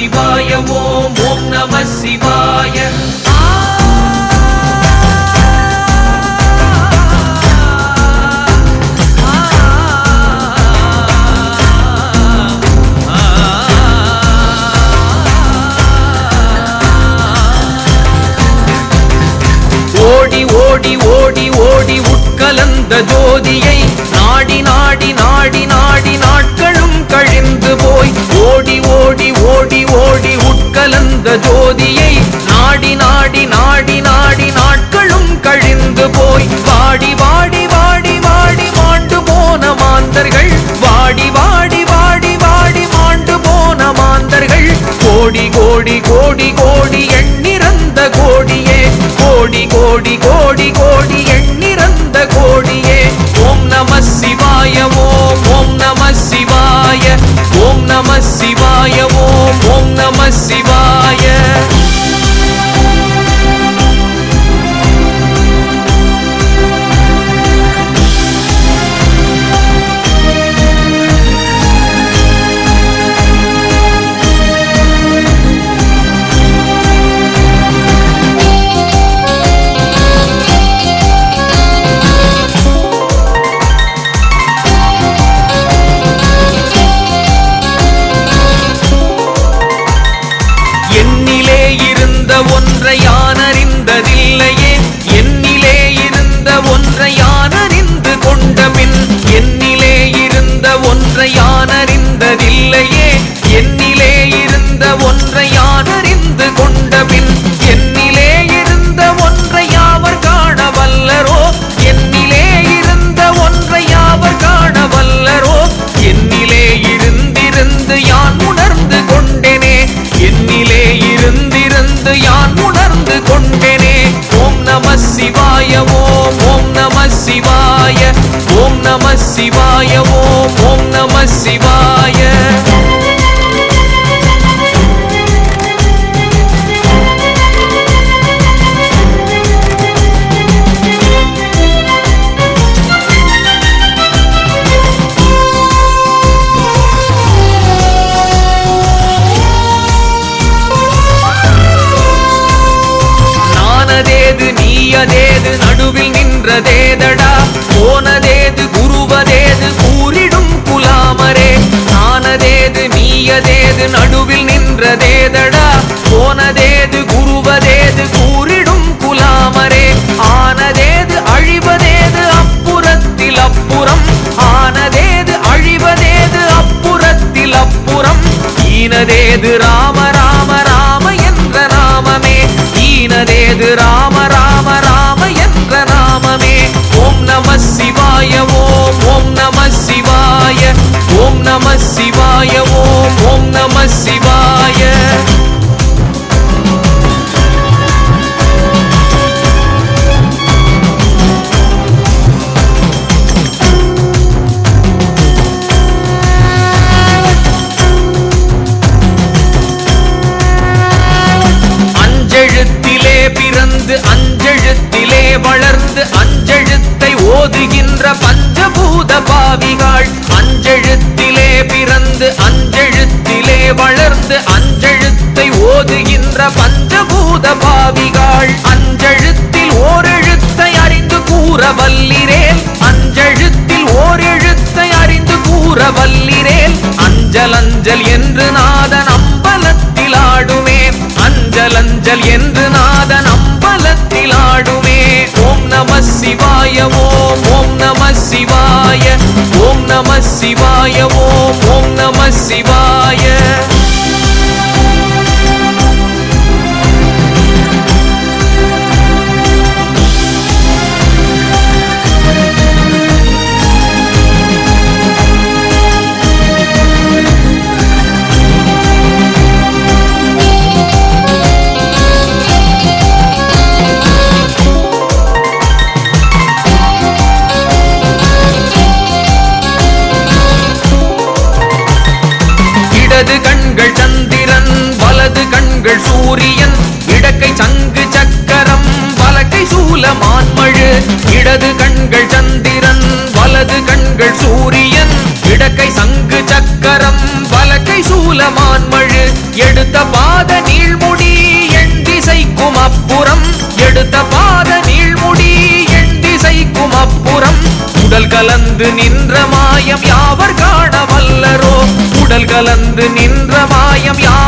சிவாய ஓம் ஓம் நம சிவாய. ஓடி ஓடி ஓடி ஓடி உட்கலந்த ஜோதியை நாடி நாடி நாடி வந்ததில்லை. ஓம் நம சிவ பெரியதேது நடுவில் நின்றதேதட? ஓதுகின்ற பஞ்சபூத பாவிகள். அஞ்செழுத்தில் ஓரெழுத்தை அறிந்து கூற வல்லிரேல் அஞ்செழுத்தில் ஓரெழுத்தை அறிந்து கூற வல்லிரேல் அஞ்சல் அஞ்சல் என்று நாதன் அம்பலத்தில் ஆடுமே அஞ்சல் அஞ்சல் என்று நாதன் அம்பலத்தில் ஆடுமே ஓம் நம சிவாய ஓம் ஓம் நம சிவாய. ஓம் நம சிவாய ஓம் ஓம் நம சிவாய. சூரியன் இடக்கை சங்கு சக்கரம் வலக்கை சூல மான்மழு. இடது கண்கள் சந்திரன் வலது கண்கள் சூரியன். இடக்கை சங்கு சக்கரம் வலக்கை சூல மான்மழு. எடுத்த பாத நீழ்முடி எண் திசைக்கும் அப்புறம். எடுத்த பாத நீழ்முடி எண் திசைக்கும் அப்புறம். உடல் கலந்து நின்ற மாயம் யாவர் காண வல்லரோ? உடல் கலந்து நின்ற மாயம் யார்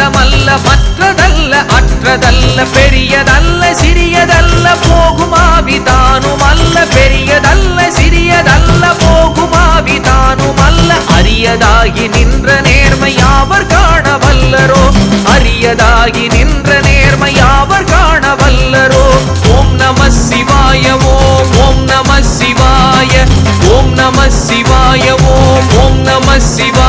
காதமல்ல மற்றதல்ல அற்றதல்ல பெரியதல்ல சிறியதல்ல போகுமாவி தானுமல்ல பெரியதல்ல சிறியதல்ல போகுமாவி தானுமல்ல. அரியதாகி நின்ற நேர்மை யாவர் காண வல்லரோ அரியதாகி நின்ற நேர்மை யாவர் காண வல்லரோ ஓம் நம சிவாய ஓம் ஓம் நம சிவாய ஓம் நம சிவாய ஓம் ஓம் நம சிவாய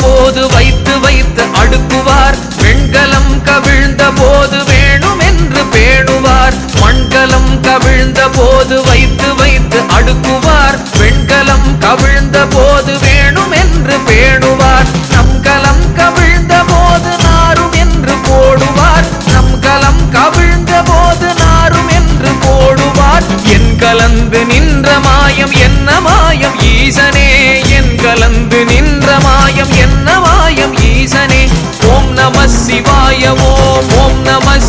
போது வைத்து வைத்து அடுக்குவார். வெண்கலம் கவிழ்ந்த போது வேணும் என்று பேணுவார். மண்கலம் கவிழ்ந்த போது வைத்து வைத்து அடுக்குவார். வெண்கலம் கவிழ்ந்த போது வேணும் என்று பேணுவார்.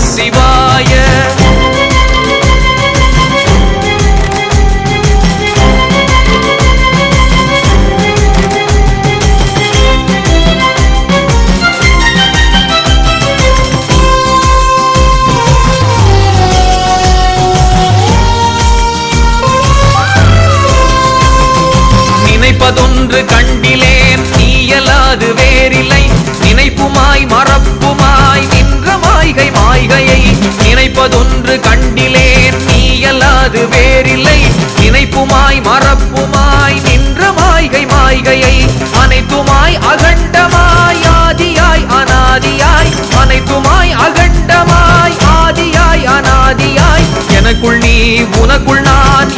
ஓம் நினைப்பதொன்று கண்டிலேன் நீ அல்லாது வேறில்லை. நினைப்புமாய் மறப்புமாய் நின்ற மாய்கை மாய்கையை அனைத்துமாய் அகண்டமாய் ஆதியாய் அனாதியாய் அனைத்துமாய் அகண்டமாய் ஆதியாய் அனாதியாய். எனக்குள் நீ உனக்குள் நான்